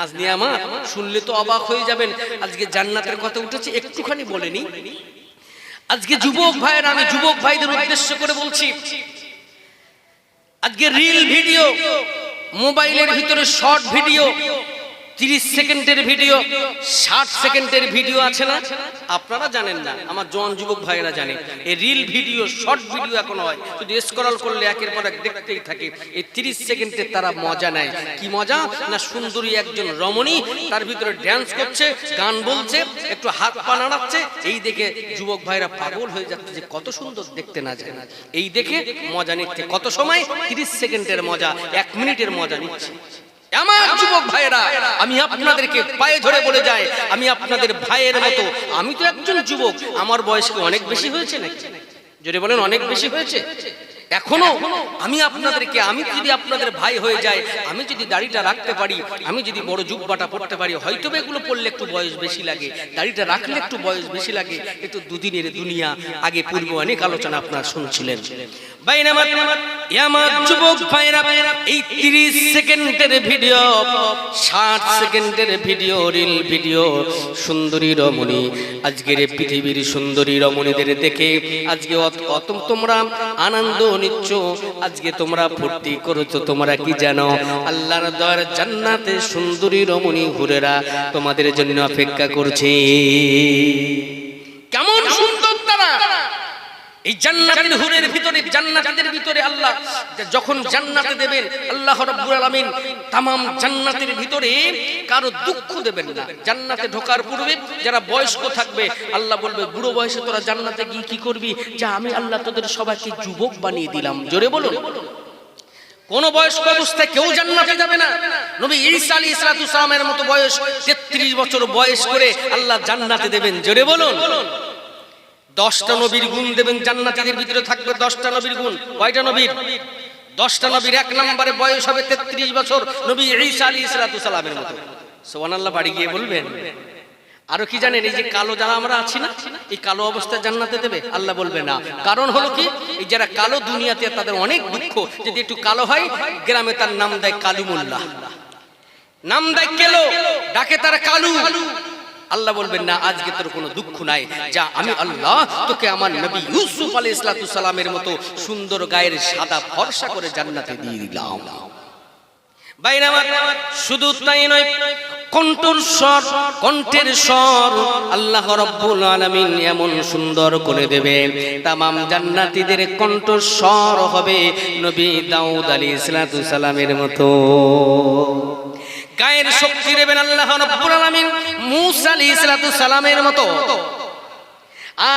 নাজনি আমার, শুনলে তো অবাক হয়ে যাবেন। আজকে জান্নাতের কথা উঠেছে, একটুখানি বলেনি আজকে যুবক ভাইয়ের, আমি যুবক ভাইদের উদ্দেশ্য করে বলছি, আজকে রিল ভিডিও মোবাইলের ভিতরে শর্ট ভিডিও তিরিশ সেকেন্ডের ভিডিও, ষাট সেকেন্ডের ভিডিও আছে না? আপনারা জানেন না, আমার জন যুবক ভাইয়েরা জানে। এই রিল ভিডিও শর্ট ভিডিও এখন হয়। শুধু স্ক্রল করলে একের পর এক দেখতেই থাকে। এই তিরিশ সেকেন্ডের তারা মজা নেয়। কি মজা? না সুন্দরী একজন রমণী, তার ভিতরে ড্যান্স করছে, গান বলছে, একটু হাত পা নাড়াচ্ছে। এই দেখে যুবক ভাইরা পাগল হয়ে যাচ্ছে যে কত সুন্দর দেখতে না যায়। এই দেখে মজা নিচ্ছে। কত সময়? তিরিশ সেকেন্ডের মজা, এক মিনিটের মজা নিচ্ছে। আমার যুবক ভাইয়েরা আমি আপনাদেরকে পায়ে ধরে বলে যাই আমি আপনাদের ভাইয়ের মতো আমি তো একজন যুবক আমার বয়স কি অনেক বেশি হয়েছে নাকি? জোরে বলেন অনেক বেশি হয়েছে। এখনও আমি আপনাদেরকে আমি যদি আপনাদের ভাই হয়ে যায় আমি যদি দাড়িটা রাখতে পারি আমি যদি বড় জুব্বাটা পড়তে পারি হয়তো এগুলো পড়লে একটু বয়স বেশি লাগে। দাড়িটা রাখলে একটু বয়স বেশি লাগে। একটু দুদিনের দুনিয়া আগে পূর্ব অনেক আলোচনা আপনারা শুনছিলেন। যুবক ভাইরা, এই 30 সেকেন্ডের ভিডিও 60 সেকেন্ডের ভিডিও, রিল ভিডিও, সুন্দরী রমণী পৃথিবীর সুন্দরী রমণীদের দেখে আজকে অত- তোমরা আনন্দ নিচ্ছ, আজকে তোমরা ফুর্তি করেছ, তোমরা কি জানো? আল্লাহর দয়ার জান্নাতে সুন্দরী রমণী হুরেরা তোমাদের জন্য অপেক্ষা করছে। এই জান্নাতের হুরের ভিতরে, জান্নাতের ভিতরে আল্লাহ যখন জান্নাতে দেবেন, আল্লাহ রাব্বুল আলামিন তামাম জান্নাতের ভিতরে কারও দুঃখ দেবেন না। জান্নাতে ঢোকার পূর্বে যারা বয়স্ক থাকবে, আল্লাহ বলবে, বুড়ো বয়সে তোরা জান্নাতে গিয়ে কি করবি? যা, আমি আল্লাহ তোদের সবাইকে যুবক বানিয়ে দিলাম। জোরে বলুন। কোন বয়স্ক অবস্থায় কেউ জান্নাতে যাবে না। নবী ঈসা আলী ইসলাতু সালামের মতো বয়স 33 বছর বয়স করে আল্লাহ জান্নাতে দেবেন। জোরে বলুন। দশটা নবীর গুণ দেবেন, জান্নাতীদের ভিতরে থাকবে দশটা নবীর গুণ। কয়টা নবীর? দশটা নবীর এক নম্বরে বয়স হবে তেত্রিশ বছর, নবী ঈসা আলী সালামের মতো। সোহান আল্লাহ বাড়ি গিয়ে বলবেন, আরও কি জানেন, এই যে কালো যারা আমরা আছি না, এই কালো অবস্থায় জান্নাতে দেবে? আল্লাহ বলবে না। কারণ হলো কি, এই যারা কালো দুনিয়াতে, তাদের অনেক দুঃখ। যদি একটু কালো হয়, গ্রামে তার নাম দেয় কালু কালুমুল্লাহ। নাম দেয় কেলো, ডাকে তারা কালু। আল্লাহ বলবেন, না, আজকে তোর কোনো দুঃখ নাই। যা, আমি আল্লাহ, তোকে আমার নবী ইউসুফ আলী সালামের মতো সুন্দর গায়ের সাদা ফর্সা করে জান্নাতে দিয়ে দিলাম। বাইরে আমার, শুধু তাই নয়, কণ্ঠর স্বর, কণ্ঠের স্বর আল্লাহ রব্বুল আলামিন এমন সুন্দর করে দেবে। তামাম জান্নাতীদের কণ্ঠস্বর হবে নবী দাউদ আলাইহিস সালাতু সালামের মতো। গায়ের শক্তি দেবেন আল্লাহ রব্বুল আলামিন মূসা আলাইহিস সালামের মতো।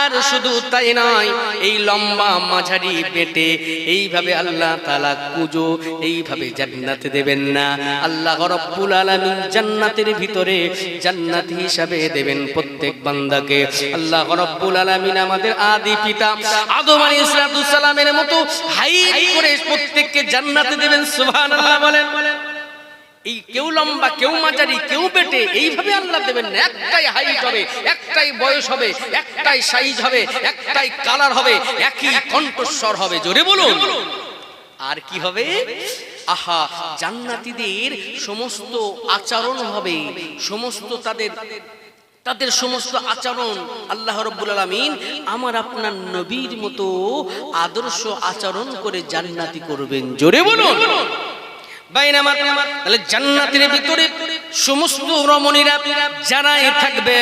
আর শুধু তাই নয়, এই লম্বা মাঝারি পেটে এইভাবে আল্লাহ তালা কুজো, এইভাবে জান্নাতে দেবেন না। আল্লাহ রব্বুল আলামিন জান্নাতের ভিতরে জান্নাত হিসাবে দেবেন প্রত্যেক বান্দাকে। আল্লাহ রব্বুল আলামিন আমাদের আদি পিতা আদম আলাইহিস সালামের মতো হাই করে প্রত্যেককে জান্নাতে দেবেন, সুবহানাল্লাহ বলেন। এই কেউ লম্বা, কেউ মাঝারি, কেউ পেটে, এইভাবে আল্লাহ দেবেন না, একটাই হাইট হবে, একটাই বয়স হবে, একটাই সাইজ হবে, একটাই কালার হবে, একই কণ্ঠস্বর হবে, জোরে বলুন। আর কি হবে? আহা, জান্নাতীদের সমস্ত আচরণ হবে, সমস্ত তাদের তাদের সমস্ত আচরণ, আল্লাহ রব্বুল আলামিন আমার আপনার নবীর মতো আদর্শ আচরণ করে জান্নাতি করবেন, জোরে বলুন। বাইনামাত তাহলে জান্নাতের ভিতরে সমস্ত রমণীরা যারাই থাকবে,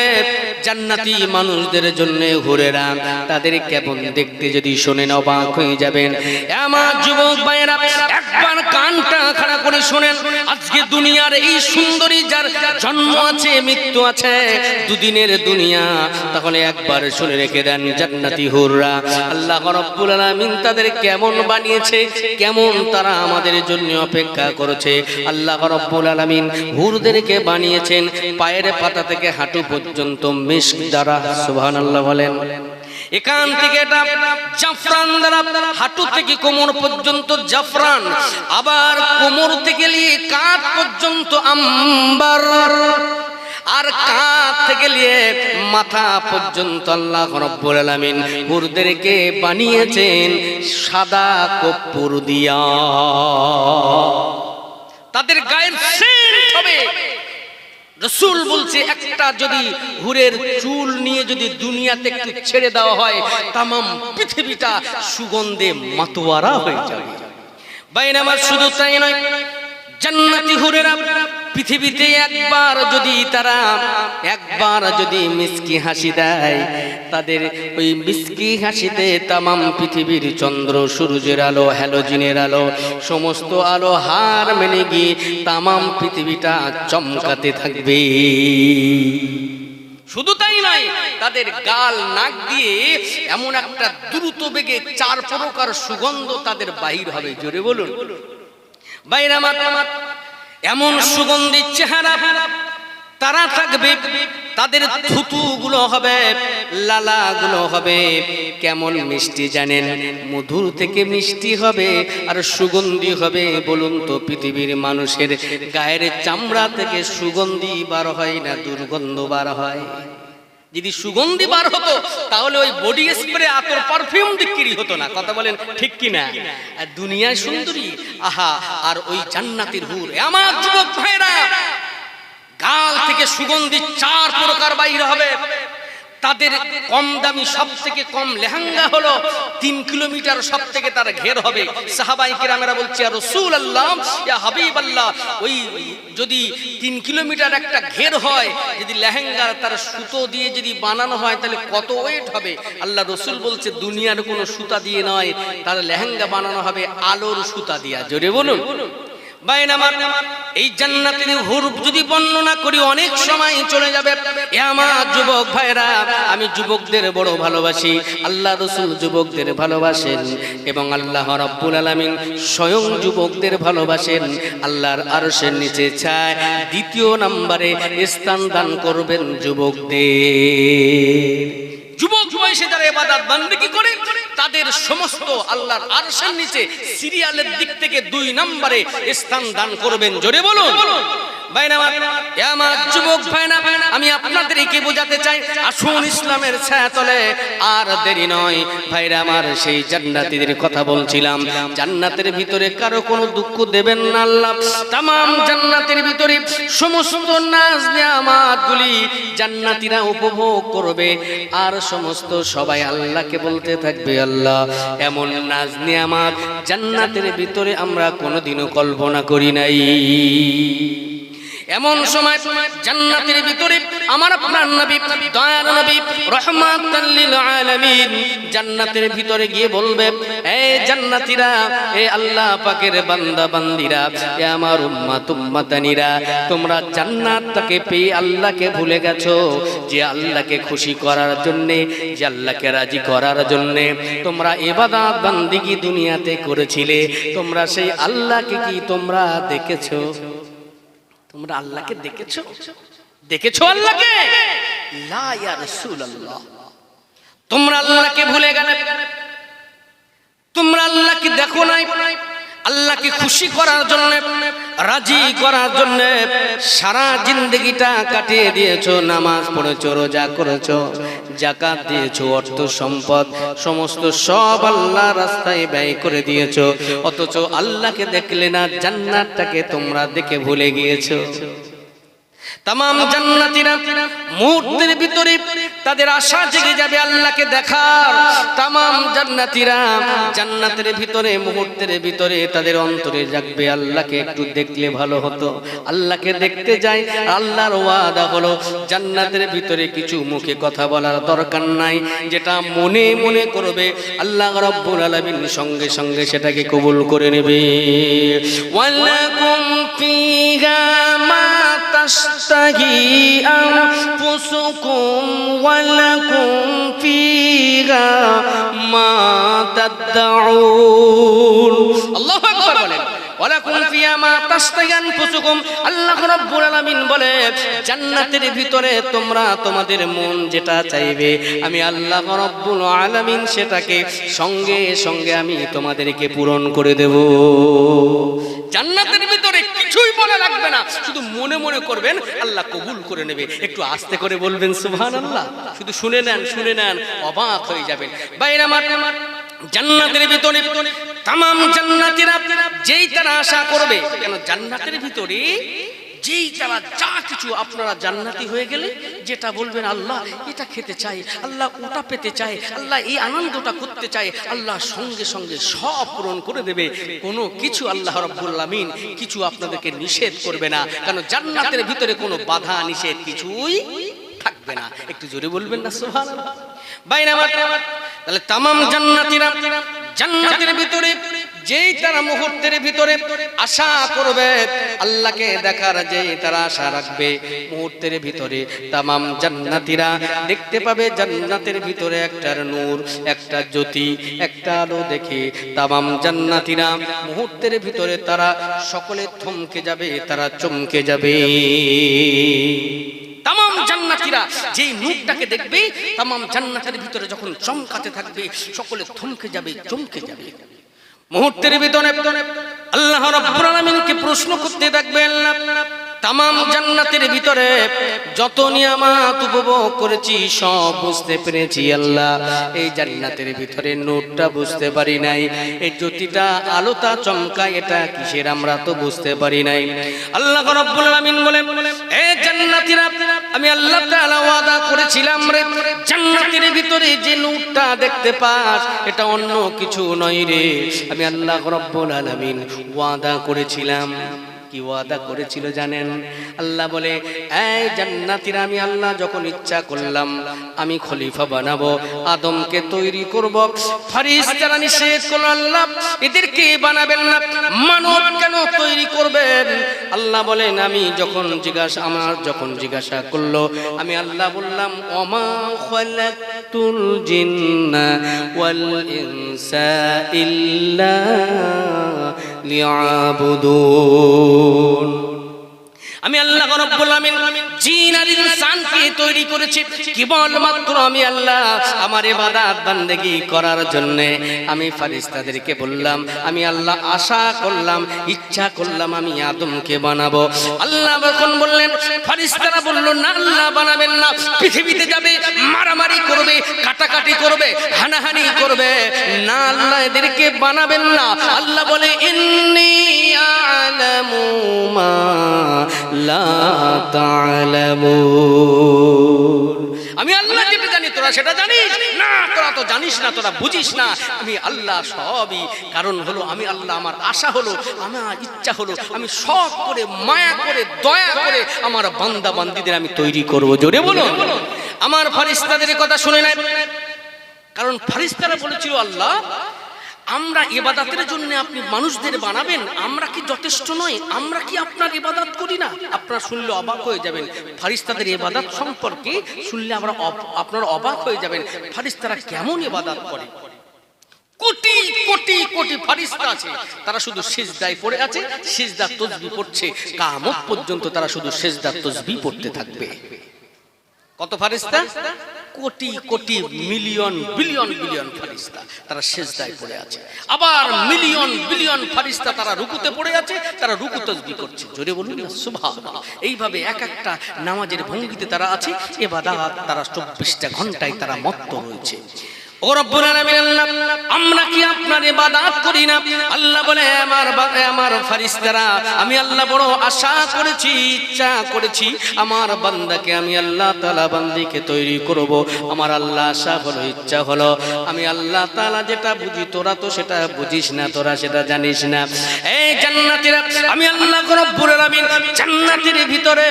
জান্নাতি মানুষদের জন্য হুরেরা তাদের কেমন দেখতে যদি শোনেন অবাক হয়ে যাবেন। আমার যুবক ভাইয়েরা, একবার কানটা খাড়া করে শোনেন। আজকে দুনিয়ার এই সুন্দরী যার জন্ম আছে, মৃত্যু আছে, দুদিনের দুনিয়া, তাহলে একবার শুনে রেখে দেন, জান্নাতি হুররা। আল্লাহ রাব্বুল আলামিন তাদের কেমন বানিয়েছে, কেমন তারা আমাদের জন্য অপেক্ষা করেছে। আল্লাহ রাব্বুল আলামিন হুরদেরকে বানিয়েছেন? পায়ের পাতা থেকে হাঁটু পর্যন্ত মিশক দ্বারা, সুবহানাল্লাহ বলেন। এখান থেকে এটা জাফরান দ্বারা, হাঁটু থেকে কোমর পর্যন্ত জাফরান, আবার কোমর থেকে নিয়ে কাঁধ পর্যন্ত আম্বার, আর কাঁধ থেকে নিয়ে মাথা পর্যন্ত আল্লাহ রব্বুল আলামিন হুরদেরকে বানিয়েছেন? সাদা কপ্পুর দিয়া। তাদের গায়ের সেন্ট হবে। রসুল বলছে, একটা যদি হুরের চুল নিয়ে যদি দুনিয়াতে একটু ছেড়ে দেওয়া হয় তাম পৃথিবীটা সুগন্ধে মাতোয়ারা হয়ে যাবে। বাইন আমার শুধু তাই নয় জান্নাতি হুরেরা পৃথিবীতে একবার যদি তারা, একবার যদি মিসকি হাসি দেয়, তাদের ওই মিসকি হাসিতে তামাম পৃথিবীর চন্দ্র, সূর্যের আলো, হ্যালোজিনের আলো, সমস্ত আলো হার মেনে গিয়ে তামাম পৃথিবীটা চমকাতে থাকবে। শুধু তাই নয়, তাদের গাল, নাক দিয়ে এমন একটা দ্রুত বেগে চার প্রকার সুগন্ধ তাদের বাহির হবে। জোরে বলুন। বাইরে আমার আমার এমন সুগন্ধির চেহারা তারা থাকবে তাদের থুতু গুলো হবে লালা গুলো হবে। কেমন মিষ্টি জানেন? মধুর থেকে মিষ্টি হবে আর সুগন্ধি হবে। বলুন তো পৃথিবীর মানুষের গায়ের চামড়া থেকে সুগন্ধি বার হয় না দুর্গন্ধ বার হয়? যদি সুগন্ধি বার হতো, তাহলে ওই বডি স্প্রে আতর পারফিউম বিক্রি হতো না। কথা বলেন ঠিক কি না দুনিয়ায় সুন্দরী, আহা, আর ওই জান্নাতের হুর। আমার যুবক ভাইরা গাল থেকে সুগন্ধি চার প্রকার বাইর হবে। তাদের কম দামি সব থেকে কম লেহেঙ্গা হলো তিন কিলোমিটার সব থেকে তার ঘের হবে। সাহাবাই কিরামেরা বলছে আর রসুল আল্লাহ ইয়া হাবিব আল্লাহ ওই যদি তিন কিলোমিটার একটা ঘের হয়, যদি লেহেঙ্গা তার সুতো দিয়ে যদি বানানো হয়, তাহলে কত ওয়েট হবে? আল্লাহ রসুল বলছে, দুনিয়ার কোনো সুতা দিয়ে নয়, তার লেহেঙ্গা বানানো হবে আলোর সুতা দিয়া। জোরে বলুন। এই জান্নাতের হুর যদি বর্ণনা করি, অনেক সময় চলে যাবে। এ আমার যুবক ভাইরা, আমি যুবকদের বড় ভালোবাসি। আল্লাহ রসুল যুবকদের ভালোবাসেন এবং আল্লাহ রব্বুল আলামিন স্বয়ং যুবকদের ভালোবাসেন। আল্লাহর আরশের নিচে চায় দ্বিতীয় নম্বরে স্থান দান করবেন যুবকদের। যুবক বয়সে যারা এবাদাত বান্দিকি করে, তাদের সমস্ত আল্লাহর আরশের নিচে সিরিয়ালের দিক থেকে দুই নম্বরে স্থান দান করবেন। জোরে বলুন। আমি আপনাদেরকে বোঝাতে চাই, আসুন ইসলামের ছায়াতলে, আর দেরি নয়। ভাইরা, আমার সেই জান্নাতীদের কথা বলছিলাম। জান্নাতের ভিতরে কারও কোনো দুঃখ দেবেন না আল্লাহ। তাম জান্নাতের ভিতরে সমস্ত নাজ নিয়ামাতগুলি জান্নাতীরা উপভোগ করবে। আর সমস্ত সবাই আল্লাহকে বলতে থাকবে, আল্লাহ, এমন নাজ নিয়ামাত জান্নাতের ভিতরে আমরা কোনোদিনও কল্পনা করি নাই। এমন সময় জান্নাতের ভিতরে আমার আপনার নবী দয়ার নবী রহমাতাল লিল আলামিন জান্নাতের ভিতরে গিয়ে বলবে এ জান্নাতীরা এ আল্লাহ পাকের বান্দা বান্দিরা এ আমার উম্মাত উম্মাতানিরা তোমরা জান্নাতটাকে পেয়ে আল্লাহকে ভুলে গেছো যে আল্লাহকে খুশি করার জন্যে যে আল্লাহকে রাজি করার জন্যে তোমরা ইবাদত বান্দিগি দুনিয়াতে করেছিলে তোমরা সেই আল্লাহকে কি তোমরা দেখেছ? তোমরা আল্লাহকে দেখেছ? দেখেছ আল্লাহকে? লা তোমরা আল্লাহকে ভুলে গেলে। তোমরা আল্লাহকে দেখো নাই। আল্লাহকে খুশি করার জন্য, রাজি করার জন্য সারা জিন্দগিটা কাটিয়ে দিয়েছ, নামাজ পড়েছ, রোজা করেছ জাকাত দিয়েছ, অর্থ সম্পদ, সমস্ত সব আল্লাহ রাস্তায় ব্যয় করে দিয়েছ। অথচ আল্লাহকে দেখলে না, জান্নাতটাকে তোমরা দেখে ভুলে গিয়েছো। তাম জান্নাতীরা মুহূর্তের ভিতরে তাদের আশা জেগে যাবে আল্লাহকে দেখার। তাম জান্নাতীরা জান্নাতের ভিতরে, মুহূর্তের ভিতরে তাদের অন্তরে জাগবে। আল্লাহকে একটু দেখলে ভালো হতো। আল্লাহকে দেখতে যায়, আল্লাহর ওয়াদা হলো জান্নাতের ভিতরে কিছু মুখে কথা বলার দরকার নাই। যেটা মনে মনে করবে, আল্লাহ রাব্বুল আলামিন সঙ্গে সঙ্গে সেটাকে কবুল করে নেবে। ওয়ালাকুম ফিহা মা تشتهي أنفسكم ولكم فيها ما تدعون الله أكبر বলেন ওয়ালাকুম ফিয়া মা তাশতাহি আনফুসুকুম আল্লাহ রাব্বুল আলামিন বলে জান্নাতের ভিতরে তোমরা তোমাদের মন যেটা চাইবে আমি আল্লাহ রাব্বুল আলামিন সেটাকে সঙ্গে সঙ্গে আমি তোমাদেরকে পূরণ করে দেব জান্নাতের ভিতরে কিছুই মনে লাগবে না। শুধু মনে মনে করবেন, আল্লাহ কবুল করে নেবে। একটু আস্তে করে বলবেন সুহান আল্লাহ শুধু শুনে নেন শুনে নেন, অবাক হয়ে যাবেন। বাইরে আমার জান্নাতের ভিতরে তাম জান্নাতিরা যেই তারা আশা করবে, কেন জান্নাতের ভিতরে যেই তারা যা কিছু আপনারা জান্নাতি হয়ে গেলে, যেটা বলবেন, আল্লাহ এটা খেতে চাই, আল্লাহ ওটা পেতে চাই, আল্লাহ এই আনন্দটা করতে চাই, আল্লাহ সঙ্গে সঙ্গে সব পূরণ করে দেবে। কোনো কিছু আল্লাহ রব্বুল আমিন কিছু আপনাদেরকে নিষেধ করবে না, কারণ জান্নাতের ভিতরে কোনো বাধা, নিষেধ কিছুই থাকবে না। একটু জোরে বলবেন না বাইরে আমার, তাহলে তামাম জান্নাতীরা জান্নাতের ভিতরে যেই তারা মুহূর্তের ভিতরে আশা করবে, আল্লাহকে দেখার যেই তারা আশা রাখবে, মুহূর্তের ভিতরে তামাম জান্নাতীরা দেখতে পাবে জান্নাতের ভিতরে একটার নূর, একটা জ্যোতি, একটা আলো দেখে তামাম জান্নাতীরা মুহূর্তের ভিতরে তারা সকলে থমকে যাবে, তারা চমকে যাবে। তামাম জান্নাতীরা যেই নূরটাকে দেখবে, তামাম জান্নাতের ভিতরে যখন চমকাতে থাকবে, সকলে থমকে যাবে, চমকে যাবে। মুহূর্তের ভিতরে আল্লাহ রাব্বুল আলামিনকে প্রশ্ন করতে আল্লাহ তামাম জান্নাতের ভিতরে যত নিয়ামত উপভোগ করেছি, সব বুঝতে পেরেছি আল্লাহ। এই জান্নাতের ভিতরে নোটটা বুঝতে পারি নাই, এই জ্যোতিটা আলোটা চমকায়, এটা কিসের আমরা তো বুঝতে পারি নাই। আল্লাহ রাব্বুল আলামিন বলেন, এ জান্নাতীরা আমি আল্লাহ তাআলা ওয়াদা করেছিলাম রে, জান্নাতের ভিতরে যে নূরটা দেখতে পাস, এটা অন্য কিছু নয় রে। আমি আল্লাহ রাব্বুল আলামিন ওয়াদা করেছিলাম। কি ওয়াদা করেছিল জানেন? আল্লাহ বলে, এই জান্নাতীরা, আমি আল্লাহ যখন ইচ্ছা করলাম, আমি খলিফা বানাবো। আদমকে তৈরি করব। ফারিস্তারা নিষেধ করল, আল্লাহ এদেরকে বানাবেন না। মানব কেন তৈরি করবেন? আল্লাহ বলেন, আমি যখন জিজ্ঞাসা, আমার যখন জিজ্ঞাসা করল, আমি আল্লাহ বললাম অমা খালাকতুল জিন্না ওয়াল ইনসা ইল্লা لعابدون আমি আল্লাহ রব্বুল আমিন জিন আর ইনসানকে তৈরি করেছি। কেবলমাত্র আমি আল্লাহ? আমার ইবাদত বান্দেগি করার জন্য আমি ফারিস্তাদেরকে বললাম, আমি আল্লাহ আশা করলাম, ইচ্ছা করলাম আমি আদমকে বানাবো। আল্লাহ যখন বললেন ফারিস্তারা বলল, না আল্লাহ বানাবেন না, পৃথিবীতে যাবে, মারামারি করবে, কাটাকাটি করবে, হানাহানি করবে, না আল্লাহ এদেরকে বানাবেন না। আল্লাহ বলে, ইন্নী আ'লামু মা আমি আল্লাহ যেটা জানি, তোরা সেটা জানিস? না, তোরা তো জানিস না, তোরা বুঝিস না। আমি আল্লাহ সবই। কারণ হলো, আমি আল্লাহ, আমার আশা হলো, আমার ইচ্ছা হলো, আমি সব করে মায়া করে, দয়া করে আমার বান্দা বান্দিদের আমি তৈরি করব। জোরে বলো আমার ফারিস্তাদের কথা শুনে নাই কারণ ফারিস্তারা বলেছিল, আল্লাহ আমরা ইবাদাতের জন্য আপনি মানুষদের বানাবেন, আমরা কি যথেষ্ট নয় আমরা কি আপনার ইবাদত করি না? আপনারা শুনলে অবাক হয়ে যাবেন। ফারিস্তাদের ইবাদত সম্পর্কে শুনলে আমরা আপনারা অবাক হয়ে যাবেন, ফারিস্তারা কেমন ইবাদত করে? কোটি কোটি কোটি ফারিস্তা আছে, তারা শুধু সেজদায় পড়ে আছে সেজদার তসবি পড়ছে। কামত পর্যন্ত তারা শুধু সেজদার তসবি পড়তে থাকবে। কত ফারিস্তা? Crore crore, million, billion billion ফারিস্তা তারা সেজদায় পড়ে আছে। আবার মিলিয়ন, বিলিয়ন ফারিস্তা তারা রুকুতে পড়ে আছে, তারা রুকু তসবি করছে। জোরে বলুন সুবহানাল্লাহ। এইভাবে এক একটা নামাজের ভঙ্গিতে তারা আছে এবাদাত তারা চব্বিশটা ঘন্টায় তারা মত্ত রয়েছে। যেটা বুঝি, তোরা তো সেটা বুঝিস না, তোরা সেটা জানিস না। এই জান্নাতীরা, আমি আল্লাহ রব্বুল জান্নাতের ভিতরে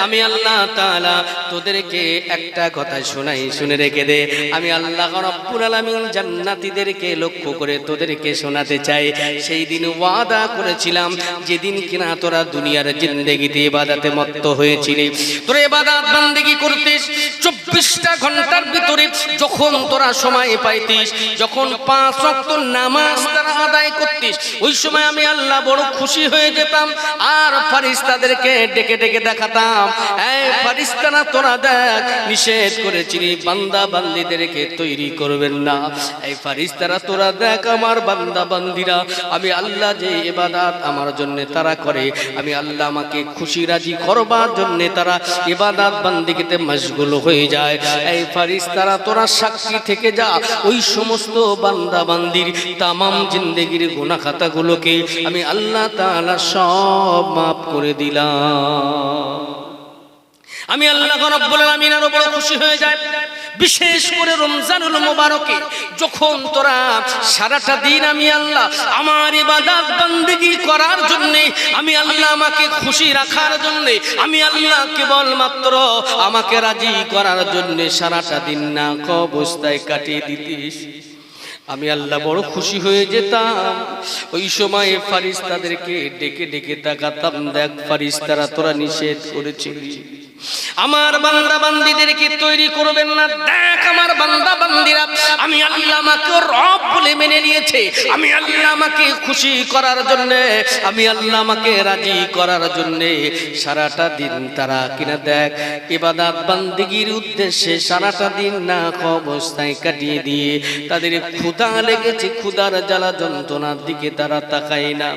আমি আল্লাহ তাআলা তোদেরকে একটা কথা শোনাই, শুনে রেখে দে। আমি আল্লাহ রব্বুল আলামিন জান্নাতীদেরকে লক্ষ্য করে তোদেরকে শোনাতে চাই। সেই দিন ওয়াদা করেছিলাম, যেদিন কিনা তোরা দুনিয়ার জিন্দেগিতে ইবাদতে মত্ত হয়েছিলি। তোরা ইবাদত বান্দেগি করতিস, চব্বিশটা ঘণ্টার ভিতরে যখন তোরা সময় পাইতিস, যখন পাঁচ ওয়াক্ত নামাজ তারা আদায় করতিস, ওই সময় আমি আল্লাহ বড় খুশি হয়ে যেতাম, আর ফারিস্তাদেরকে ডেকে ডেকে দেখাতাম, এই ফারিস্তানা তোরা দেখ, নিষেধ করেছিলি বান্দা বান্দিদেরকে তৈরি করবেন না। এই ফারিস্তা ফারিস্তারা তোরা দেখ আমার বান্দা বান্দিরা, আমি আল্লাহ যে এবাদাত আমার জন্য তারা করে, আমি আল্লাহ আমাকে খুশি রাজি করবার জন্য তারা ইবাদত বান্দিকে মশগুল হয়ে যায়। এই ফারিস্তারা তোরা সাক্ষী থেকে যা, ওই সমস্ত বান্দা বান্দির তামাম জিন্দেগির গুনাহ খাতাগুলোকে আমি আল্লাহ তাআলা সব মাফ করে দিলাম। আমি আল্লাহ রব্বুল আলামিন আরও বড় খুশি হয়ে যায় বিশেষ করে রমজানুল মোবারকে, যখন তোরা সারাটা দিন আমি আল্লাহ আমার ইবাদত বান্দেগি করার জন্য, আমি আল্লাহ আমাকে খুশি রাখার জন্য, আমি আল্লাহ কেবল মাত্র আমাকে রাজি করার জন্য সারাটা দিন না অবস্থায় কাটিয়ে দিতিস। আমি আল্লাহ বড় খুশি হয়ে যেতাম। ওই সময় ফারিস্তাদেরকে ডেকে ডেকে তাকাতাম, দেখ ফারিস্তারা তোরা নিষেধ করেছিলি। আমার বান্দা বান্দিদেরকে তৈরি করবেন না। দেখ আমার বান্দা বান্দিরা, আমি আল্লাহ আমাকে রব বলে মেনে নিয়েছে। আমি আল্লাহ আমাকে খুশি করার জন্য, আমি আল্লাহ আমাকে রাজি করার জন্য সারাটা দিন তারা কিনা দেখ। ইবাদত বান্দিগির উদ্দেশ্যে সারাটা দিন না অবস্থায় কাটিয়ে দিয়ে তাদের ক্ষুধা লেগেছে, ক্ষুধার জ্বালা যন্ত্রণার দিকে তারা তাকায় না।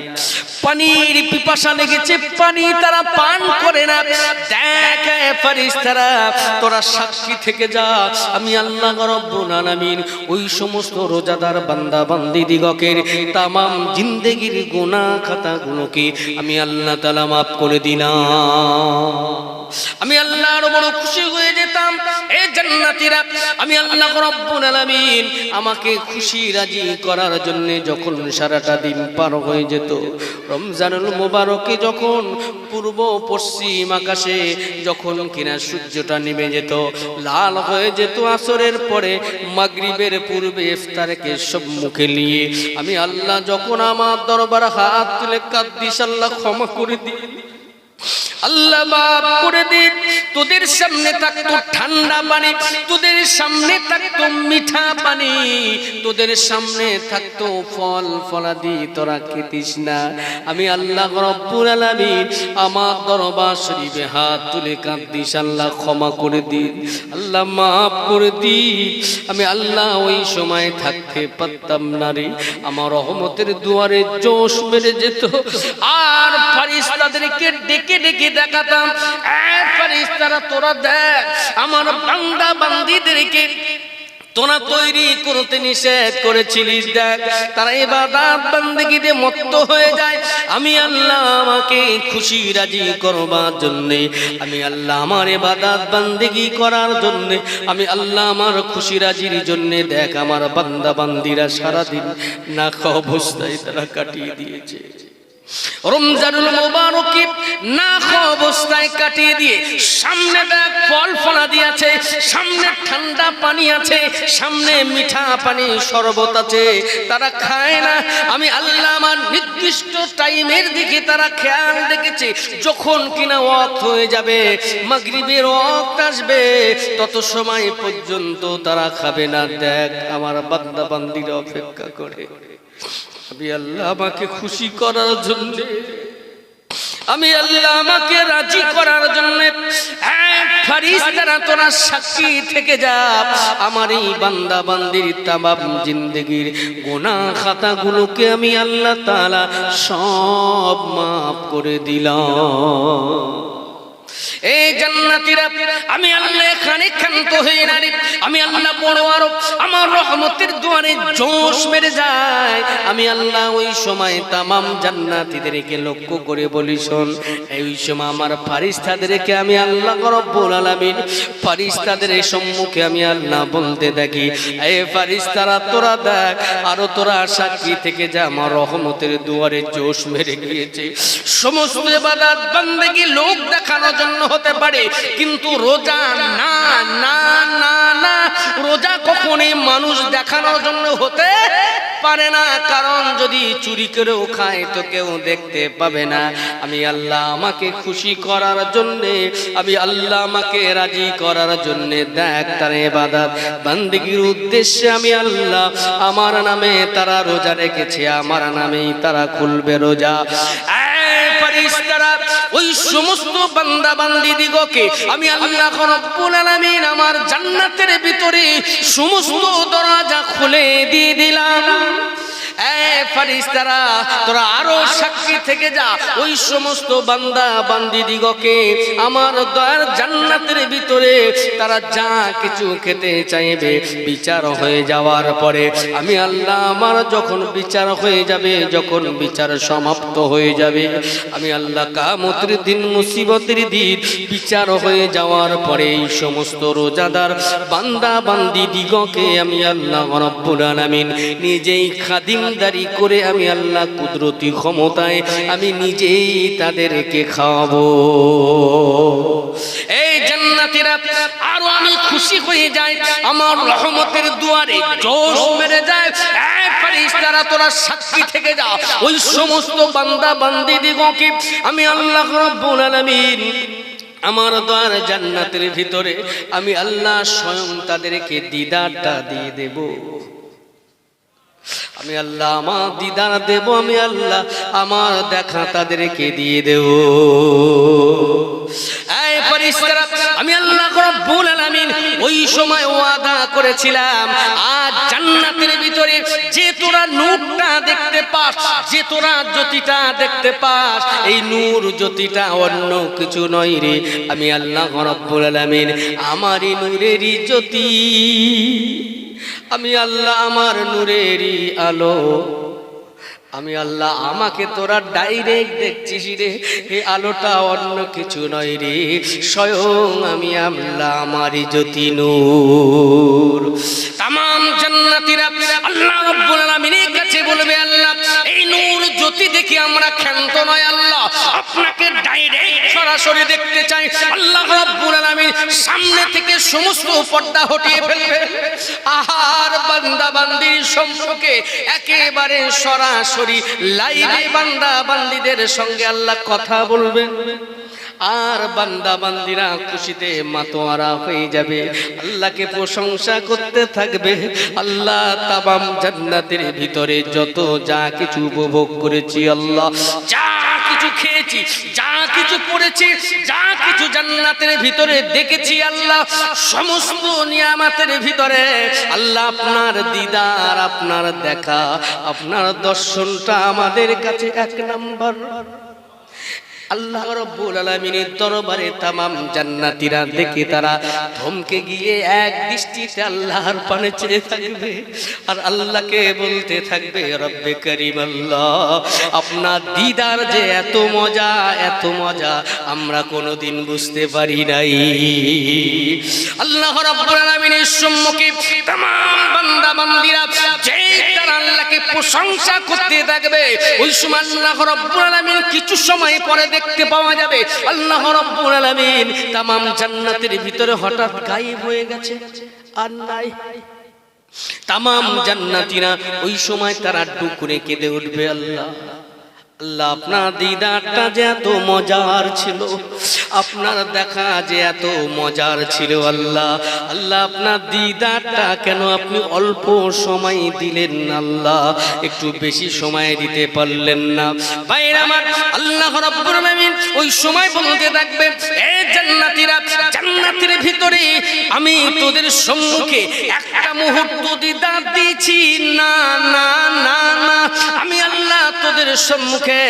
পানির পিপাসা লেগেছে, পানি তারা পান করে না। দেখ ফারিস্তারা তোরা সাক্ষী থেকে যা। আমি আল্লাহ রব্বুল আলামিন ওই সমস্ত রোজাদার বান্দা বান্দি দিগকের তামাম জিন্দেগির গুনাহ খাতাগুলোকে আমি আল্লাহ তাআলা মাফ করে দিলাম। আমি আল্লাহর বড় খুশি হয়ে যেতাম। এই জান্নাতীরা, আমি আল্লাহ রব্বুল আলামিন আমাকে খুশি রাজি করার জন্য যখন সারাটা দিন পার হয়ে যেত রমজানুল মোবারকে যখন পূর্ব পশ্চিম আকাশে যখন কিনা সূর্যটা নেমে যেত, লাল হয়ে যেত আসরের পরে, মাগরিবের পূর্বে ইফতারকে সব মুখে নিয়ে আমি আল্লাহ যখন আমার দরবার হাত তুলে কাদ্দিস আল্লাহ ক্ষমা করে দিই আল্লাহ মাফ করে দিন। তোদের সামনে থাকতো ঠান্ডা পানি, তোদের সামনে থাকতো মিঠা পানি, তোদের সামনে থাকতো ফল, ফলাদি, তোরা খেতিস না। আমি আল্লাহ রব্বুল আলামিন আমার দরবার শরীফে হাত তুলে কাঁদিস আল্লাহ ক্ষমা করে দিন। আল্লাহ মাফ করে দিন। আমি আল্লাহ ওই সময় থাকতে পারতাম না রে। আমার রহমতের দুয়ারে জোশ মেরে যেত। আর ফারিস্তাদেরকে ডেকে ডেকে দেখাতাম। এক ফারিস্তারা তোরা দেখ, আমার বান্দা বান্দিদেরকে তোরা তৈরি করতে নিষেধ করেছিলিস দেখ, তারা এবাদাত বান্দিগিতে মত্ত হয়ে যায়। আমি আল্লাহ আমাকে খুশি রাজি করবার জন্য, আমি আল্লাহ আমার এবাদাত বান্দিগি করার জন্য, আমি আল্লাহ আমার খুশি রাজির জন্য, দেখ, আমার বান্দা বান্দিরা সারাদিন না খাওয়া অবস্থায় তারা কাটিয়ে দিয়েছে। রমজানুল মুবারকে না অবস্থায় কাটিয়ে দিয়ে সামনে দেখ ফল ফলা দিয়েছে সামনে ঠান্ডা পানি আছে, সামনে মিঠা পানি শরবত আছে। তারা খায় না। আমি আল্লাহ আমার নির্দিষ্ট টাইমের দিকে তারা খেয়াল রেখেছে, যখন কিনা ওয়াক্ত হয়ে যাবে, মাগরিবের ওয়াক্ত আসবে, তত সময় পর্যন্ত তারা খাবে না। দেখ আমার বান্দা বান্দিরা অপেক্ষা করে। আমি আল্লাহ আমাকে খুশি করার জন্য, আমি আল্লাহ আমাকে রাজি করার জন্য থেকে যা। আমার এই জিন্দগির গোনা খাতাগুলোকে আমি আল্লাহ তাআলা সব মাফ করে দিলাম। এই জান্নাতীরা, আমি আল্লাহ এখানে ক্ষান্ত হয়ে না। আমি আল্লাহ বড় আরও আমার রহমতের দুয়ারে জোশ মেরে যায় আমি আল্লাহ ওই সময় তামাম জান্নাতীদেরকে লক্ষ্য করে বলি, শোন, এই সময় আমার ফারিস্তাদেরকে আমি আল্লাহ রব্বুল আলামিন, ফারিস্তাদের সম্মুখে আমি আল্লাহ বলতে দেখি এ ফারিস্তারা, তোরা দেখ, আরও তোরা সাক্ষী থেকে যা আমার রহমতের দুয়ারে জোশ মেরে গিয়েছে সমস্ত এবাদাত বান্দেগি লোক দেখানোর জন্য হতে পারে কিন্তু রোজা না না না না রোজা কখনই মানুষ দেখানোর জন্য হতে পারে না, কারণ যদি চুরি করেও খায় তো কেউ দেখতে পাবে না। আমি আল্লাহ আমাকে খুশি করার জন্য, আমি আল্লাহ আমাকে রাজি করার জন্য দেখ তার এবাদাত বান্দিগির উদ্দেশ্যে আমি আল্লাহ আমার নামে তারা রোজা রেখেছে, আমার নামেই তারা খুলবে রোজা। ওই সমস্ত বান্দা বান্দি দিগকে আমি আল্লাহ আমার জান্নাতের ভিতরে সমস্ত দরজা খুলে দিয়ে দিলাম। এই ফেরেশতারা তোরা আরও সাক্ষী থেকে যা। ওই সমস্ত বান্দা বান্দি দিগকে আমার দয়ার জান্নাতের ভিতরে তারা যা কিছু খেতে চাইবে বিচার হয়ে যাওয়ার পরে আমি আল্লাহ আমার যখন বিচার হয়ে যাবে, যখন বিচার সমাপ্ত হয়ে যাবে, আমি আল্লাহ কামতের দিন, মুসিবতের দিন বিচার হয়ে যাওয়ার পরে এই সমস্ত রোজাদার বান্দা বান্দি দিগকে আমি আল্লাহ নিজেই খাদিমদারি করে আমি আল্লাহ কুদরতি ক্ষমতায় আমি নিজেই তাদেরকে খাওয়াবো। এই জান্নাতীরা আরও আমি খুশি হয়ে যাই, আমার রহমতের দুয়ারে জোশ মেরে যায়। আমি আল্লাহ আমার দ্বার জান্নাতের ভিতরে আমি আল্লাহ স্বয়ং তাদেরকে দিদারটা দিয়ে দেব। আমি আল্লাহ, আমার দিদার দেব, আমি আল্লাহ, আমার দেখা তাদেরকে দিয়ে দেব। আমি আল্লাহ ওই সময় ওয়াদা করেছিলাম, আজ জান্নাতের ভিতরে যে তোরা নূরটা দেখতে পাস, যে তোরা জ্যোতিটা দেখতে পাস, এই নূর জ্যোতিটা অন্য কিছু নয় রে। আমি আল্লাহ রব্বুল আলামিন, আমারই নূরেরই জ্যোতি। আমি আল্লাহ আমার নূরেরই আলো। আমি আল্লাহ আমাকে তোরা ডাইরেক্ট দেখছিস রে। এই আলোটা অন্য কিছু নয় রে। স্বয়ং আমি আল্লাহ আমারই জ্যোতি নূর। তামাম জান্নাতীরা আল্লাহ রাব্বুল আলামিনের কাছে বলবে, আল্লাহ, এই নূর জ্যোতি দেখে আমরা ক্ষান্ত নয় আল্লাহ। আপনাকে ডাইরেক্ট সরাসরি দেখতে চাই। আল্লাহ সামনে থেকে সমস্ত পর্দা হটিয়ে ফেলবে। আহার বান্দা বান্দির সম্পর্কে একেবারে সরাসরি লাইভে বান্দা বান্দিদের সঙ্গে আল্লাহ কথা বলবেন। আর বান্দা বান্দিরা খুশিতে মাতোয়ারা হয়ে যাবে। আল্লাহকে প্রশংসা করতে থাকবে। আল্লাহ তাবাম জান্নাতের ভিতরে যত যা কিছু উপভোগ করেছি, আল্লাহ যা কিছু খেয়েছি, যা কিছু পড়েছি, যা কিছু জান্নাতের ভিতরে দেখেছি, আল্লাহ সমস্ত নিয়ামাতের ভিতরে। আল্লাহ আপনার দিদার, আপনার দেখা, আপনার দর্শনটা আমাদের কাছে এক নাম্বার। আল্লাহ রব্বুল আলামিনের দরবারে তামাম জান্নাতীরা দেখে তারা থমকে গিয়ে এক দৃষ্টিতে আল্লাহর পানে চেয়ে থাকবে আর আল্লাহকে বলতে থাকবে, রব্বে করিম আল্লাহ, আপনার দিদার যে এত মজা এত মজা আমরা কোনোদিন বুঝতে পারি নাই। আল্লাহ রব্বুল আলামিনের সম্মুখে তামাম বান্দা বান্দিরা আল্লাহকে প্রশংসা করতে থাকবে, ওই সময় আল্লাহ রব্বুল আলামিন কিছু সময় পরে দেখতে পাওয়া যাবে। আল্লাহ রব্বুল আলামিন তামাম জান্নাতের ভিতরে হঠাৎ গায়েব হয়ে গেছে। আর নাই। তামাম জান্নাতীরা ওই সময় তারা ডুকুরে কেঁদে উঠবে আল্লাহ। আল্লাহ, আপনার দিদারটা যে এত মজার ছিল, আপনার দেখা যে এত মজার ছিল আল্লাহ। আল্লাহ, আপনার দিদারটা কেন আপনি অল্প সময় দিলেন আল্লাহ? একটু বেশি সময় দিতে পারলেন না। বাইরে আমার, আল্লাহ রাব্বুল আলামিন ওই সময় বলতে থাকবে, এ জান্নাতীরা, জান্নাতের ভিতরে আমি তোদের সম্মুখে একটা মুহূর্ত দিদার দিয়েছি। না না না না। আমি আল্লাহ তোদের সম্মুখে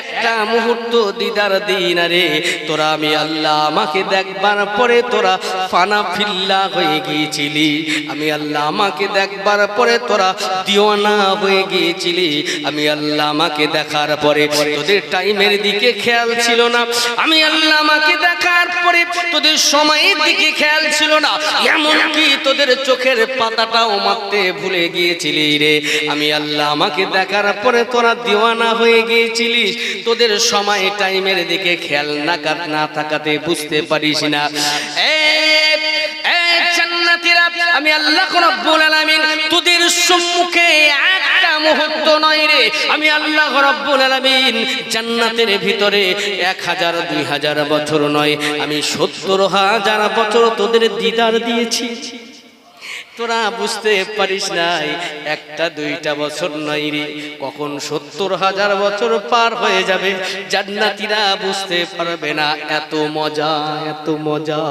একটা মুহূর্ত দিদার দিই না রে। তোরা আমি আল্লাহ আমাকে দেখবার পরে তোরা ফানা ফিল্লা হয়ে গিয়েছিলি। আমি আল্লাহ আমাকে দেখবার পরে তোরা দিওয়ানা হয়ে গিয়েছিলি। আমি আল্লাহ আমাকে দেখার পরে তোদের টাইমের দিকে খেয়াল ছিল না। আমি আল্লাহ আমাকে দেখার পরে তোদের সময়ের দিকে খেয়াল ছিল না। এমনকি তোদের চোখের পাতাটাও মারতে ভুলে গিয়েছিলি রে? আমি আল্লাহ আমাকে দেখার পরে তোরা দিওয়ানা হয়ে গিয়েছিলিস। তোদের সময় টাইমের দিকে খেয়াল না না থাকাতে বুঝতে পারিস না। আমি আল্লাহ রব্বুল আলামিন তোদের সম্মুখে একটা মুহূর্ত নয় রে। আমি আল্লাহ রব্বুল আলামিন জান্নাতের ভিতরে এক হাজার, দুই হাজার বছর নয়, আমি সত্তর হাজার বছর তোদের দিদার দিয়েছি। তোরা বুঝতে পারিস নাই, একটা, দুইটা বছর নাই রে। কখন সত্তর হাজার বছর পার হয়ে যাবে, জান্নাতিরা বুঝতে পারবে না, এত মজা এত মজা।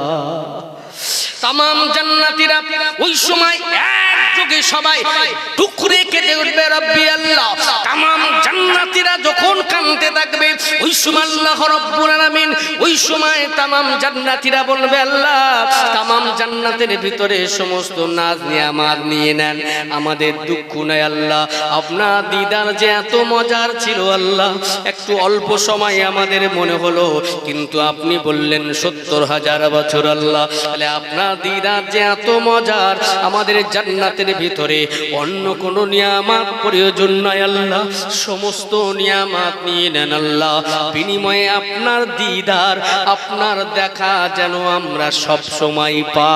তামাম জান্নাতিরা ওই সময় একযোগে সবাই টুকরে কেটে উঠবে, রব্বি আল্লাহ। তাম জান্নাতিরা যখন কানতে থাকবে, ওই সময় আল্লাহ রব্বুল আলামিন সময় তামাম জান্নাতিরা বলবে, আল্লাহ, তামাম জান্নাতের ভিতরে সমস্ত নাজ নিয়ামাত নিয়ে নেন। আমাদের দুঃখ নাই, আল্লাহ। আপনার দিদার যে এত মজার ছিল, আল্লাহ। একটু অল্প সময় আমাদের মনে হলো, কিন্তু আপনি বললেন সত্তর হাজার বছর, আল্লাহ। তাহলে আপনার দিদার যে এত মজার, আমাদের জান্নাতের ভিতরে অন্য কোনো নিয়ামাত প্রয়োজন নয় আল্লাহ। সমস্ত নিয়ামাত নিয়ে নেন, আল্লাহ। বিনিময়ে আপনার দিদার আপনার দেখা যেন আমরা সব সময় পা